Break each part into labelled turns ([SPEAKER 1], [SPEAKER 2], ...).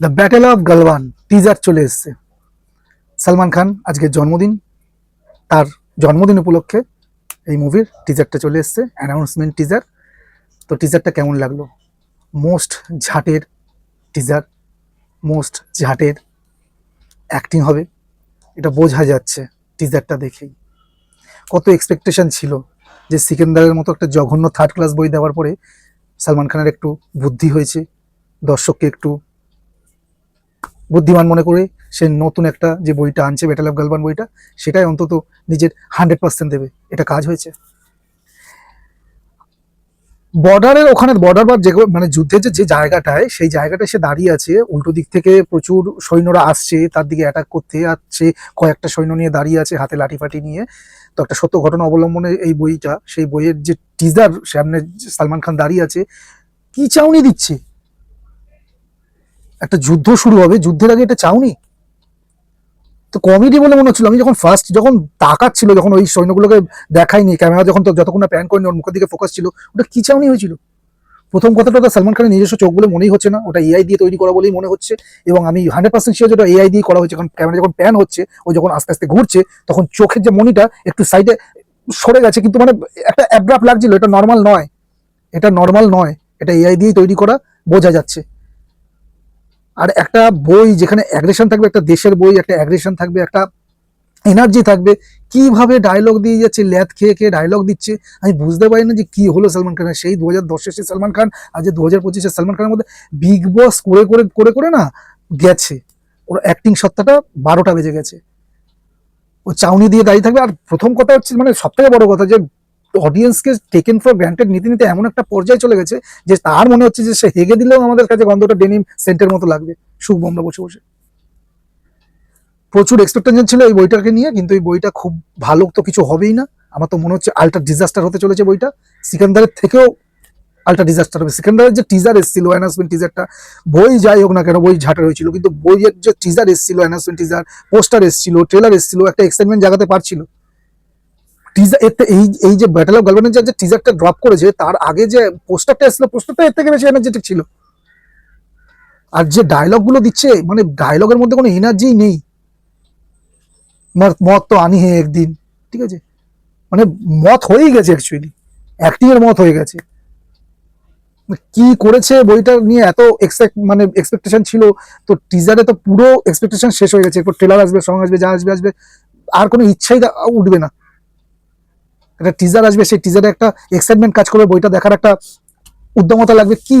[SPEAKER 1] The battle of Galwan teaser চলে এসছে। সালমান খান, আজকে জন্মদিন। তার জন্মদিন উপলক্ষে এই মুভির টিজারটা চলে এসছে অ্যানাউন্সমেন্ট টিজার তো টিজারটা কেমন লাগল? মোস্ট ঝাটের টিজার মোস্ট ঝাটের অ্যাক্টিং হবে। এটা বোঝা যাচ্ছে টিজারটা দেখেই। কত এক্সপেকটেশন ছিল যে সিকেন্দারের মতো একটা জঘন্য থার্ড ক্লাস বই দেওয়ার পরে সালমান খানের একটু বুদ্ধি হয়েছে, দর্শককে একটু বুদ্ধিমান মনে করে সে নতুন একটা যে বইটা আনছে ব্যাটেল অফ গালবান বইটা, সেটাই অন্তত নিজের হান্ড্রেড পার্সেন্ট দেবে। এটা কাজ হয়েছে। বর্ডারের ওখানে বর্ডার বা যে মানে যুদ্ধের যে জায়গাটায়, সেই জায়গাটায় সে দাঁড়িয়ে আছে। উল্টো দিক থেকে প্রচুর সৈন্যরা আসছে, তার দিকে অ্যাটাক করতে আসছে। কয়েকটা সৈন্য নিয়ে দাঁড়িয়ে আছে হাতে লাঠি ফাটি নিয়ে। তো একটা সত্য ঘটনা অবলম্বনে এই বইটা, সেই বইয়ের যে টিজার সামনে সালমান খান দাঁড়িয়ে আছে, কি চাউনি দিচ্ছে? একটা যুদ্ধ শুরু হবে, যুদ্ধের আগে এটা চাউনি তো কমেডি বলে মনে হচ্ছিল, আমি যখন ফার্স্ট যখন তাকাচ্ছিল, যখন ওই সৈন্যগুলোকে দেখাইনি ক্যামেরা যখন তো যতক্ষণ না প্যান করেনি, ওর মুখের দিকে ফোকাস ছিল, ওটা কি চাউনি হয়েছিল? প্রথম কথাটা তো সালমান খানের নিজস্ব চোখ বলে মনেই হচ্ছে না, ওটা এআই দিয়ে তৈরি করা বলেই মনে হচ্ছে, এবং আমি হান্ড্রেড পার্সেন্ট শিওর যেটা এআই দিয়ে করা হয়েছে, কারণ ক্যামেরা যখন প্যান হচ্ছে, ও যখন আস্তে আস্তে ঘুরছে, তখন চোখের যে মনিটা একটু সাইডে সরে গেছে, কিন্তু মানে একটা অ্যাব্রাপ লাগছিল, এটা নর্মাল নয়, এটা নর্মাল নয়, এটা এআই দিয়েই তৈরি করা বোঝা যাচ্ছে। আর একটা বই যেখানে অ্যাগ্রেশন থাকবে, একটা দেশের বই, একটা অ্যাগ্রেশন থাকবে, একটা এনার্জি থাকবে, কীভাবে ডায়লগ দিয়ে যাচ্ছে, ল্যাথ খেয়ে খেয়ে ডায়লগ দিচ্ছে, আমি বুঝতে পারি না যে কি হলো সালমান খানের। সেই দু হাজার দশের সেই সালমান খান, আর যে দু হাজার পঁচিশের সালমান খানের মধ্যে বিগ বস করে করে করে করে না গেছে। ওর অ্যাক্টিং সত্তাটা বারোটা বেজে গেছে। ও চাউনি দিয়ে দাঁড়িয়ে থাকবে। আর প্রথম কথা হচ্ছে মানে সব থেকে বড় কথা যে অডিয়েন্সকে টেকেন ফর গ্রান্টেড নিতে নিতে এমন একটা পর্যায়ে চলে গেছে যে তার মনে হচ্ছে যে সে হেগে দিলেও আমাদের কাছে গন্ধটা ডেনিম সেন্টের মতো লাগবে। সুখ বোমরা বসে বসে। প্রচুর এক্সপেকটেশন ছিল এই বইটাকে নিয়ে, কিন্তু এই বইটা খুব ভালো তো কিছু হবেই না। আমার তো মনে হচ্ছে আল্ট্রা ডিজাস্টার হতে চলেছে বইটা। সিকান্দারের থেকেও আল্ট্রা ডিজাস্টার হবে। সিকান্দারের যে টিজার এসেছিল অ্যানাউন্সমেন্ট টিজারটা বই যাই হোক না কেন, বই ঝাঁটা হয়েছিল কিন্তু বইয়ের যে টিজার এসেছিল অ্যানাউন্সমেন্ট টিজার পোস্টার এসেছিল ট্রেলার এসেছিল, একটা এক্সাইটমেন্ট জাগাতে পারছিল। টিজার এই এই যে ব্যাটেল অফ গালবানের যে টিজারটা ড্রপ করেছে, তার আগে যে পোস্টারটা এসেছিল পোস্টারটা এর থেকে বেশি এনার্জেটিক ছিল। আর যে ডায়লগগুলো দিচ্ছে মানে ডায়লগের মধ্যে কোনো এনার্জি নেই। মত তো আনি হে একদিন, ঠিক আছে? মানে মত হয়েই গেছে অ্যাকচুয়ালি অ্যাক্টিং এর মত হয়ে গেছে। কি করেছে বইটা নিয়ে এত এক্সপেক্ট মানে এক্সপেকটেশন ছিল, তো টিজারে তো পুরো এক্সপেকটেশন শেষ হয়ে গেছে। এরপর ট্রেলার আসবে সং আসবে, যা আসবে আসবে। আর কোনো ইচ্ছাই উঠবে না। একটা টিজার আসবে, সেই টিজারে একটা এক্সাইটমেন্ট কাজ করবে, বইটা দেখার একটা উদ্যমতা লাগবে। কি?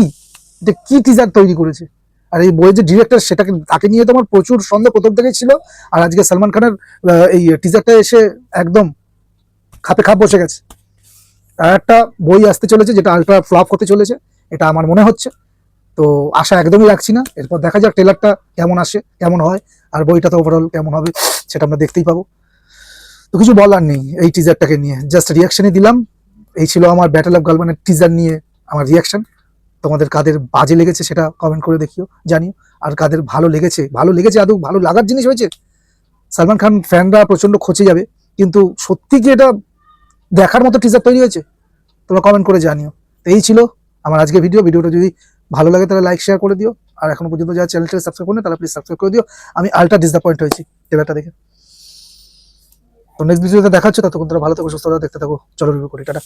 [SPEAKER 1] এটা কি টিজার তৈরি করেছে? আর এই বইয়ের যে ডিরেক্টর সেটাকে, তাকে নিয়ে তো আমার প্রচুর সন্দেহ প্রথম থেকেই ছিল। আর আজকে সালমান খানের এই টিজারটা এসে একদম খাপে খাপ বসে গেছে। আর একটা বই আসতে চলেছে, যেটা আলট্রা ফ্লপ হতে চলেছে, এটা আমার মনে হচ্ছে। তো আশা একদমই রাখছি না। এরপর দেখা যাক ট্রেলারটা কেমন আসে, কেমন হয়, আর বইটা তো ওভারঅল কেমন হবে, সেটা আমরা দেখতেই পাবো। তো কিছু বলার নেই এই টিজারটাকে নিয়ে। জাস্ট রিয়াকশনই দিলাম। এই ছিল আমার ব্যাটেল অফ গালবানের টিজার নিয়ে আমার রিয়াকশন তোমাদের কাদের বাজে লেগেছে সেটা কমেন্ট করে দেখিও, জানিও। আর কাদের ভালো লেগেছে ভালো লেগেছে আদৌ, ভালো লাগার জিনিস হয়েছে? সালমান খান ফ্যানরা প্রচণ্ড খচে যাবে, কিন্তু সত্যি কি এটা দেখার মতো টিজার তৈরি হয়েছে? তোমরা কমেন্ট করে জানিও। এই ছিল আমার আজকে ভিডিও ভিডিওটা যদি ভালো লাগে তাহলে লাইক শেয়ার করে দিও। আর এখনও পর্যন্ত যারা চ্যানেলটাকে সাবস্ক্রাইব করেনি তাহলে প্লিজ সাবস্ক্রাইব করে দিও। আমি আলট্রা ডিসঅ্যাপয়েন্ট হয়েছি। ট্রেলারটা দেখে। তো নেক্সট ভিডিওতে দেখা হচ্ছে ততক্ষণ তোরা ভালো থাকো, সুস্থ থাকো, দেখতে থাকো। চলো রিভিউ করি, টাটা।